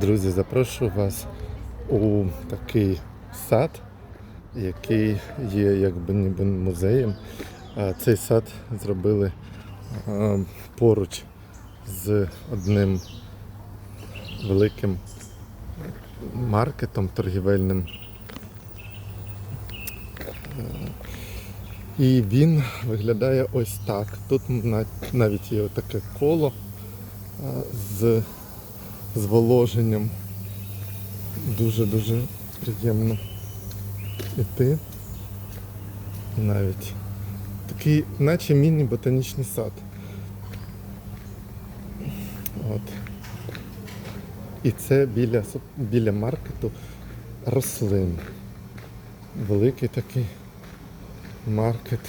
Друзі, запрошую вас у такий сад, який є якби ніби музеєм. Цей сад зробили поруч з одним великим маркетом торгівельним. І він виглядає ось так. Тут навіть є таке коло з зволоженням. Дуже-дуже приємно іти. Навіть такий, наче міні-ботанічний сад. От. І це біля, біля маркету рослин. Великий такий маркет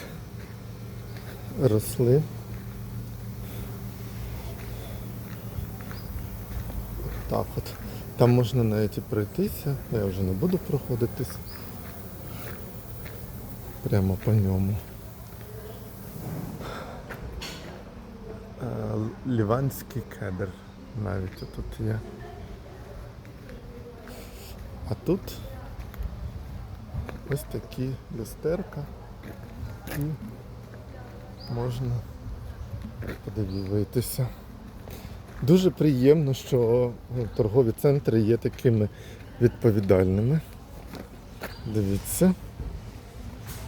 рослин. Так от. Там можна навіть і пройтися, я вже не буду проходитись. Прямо по ньому. Е, Ліванський кедр навіть тут є. А тут ось такі люстерка і можна подивитися. Дуже приємно, що ну, торгові центри є такими відповідальними. Дивіться.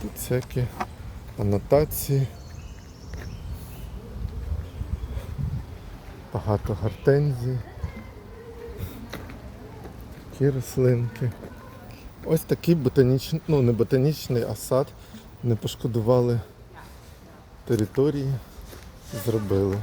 Тут всякі анотації. Багато гортензій. Такі рослинки. Ось такий ботанічний, ну не ботанічний, а сад. Не пошкодували території, зробили.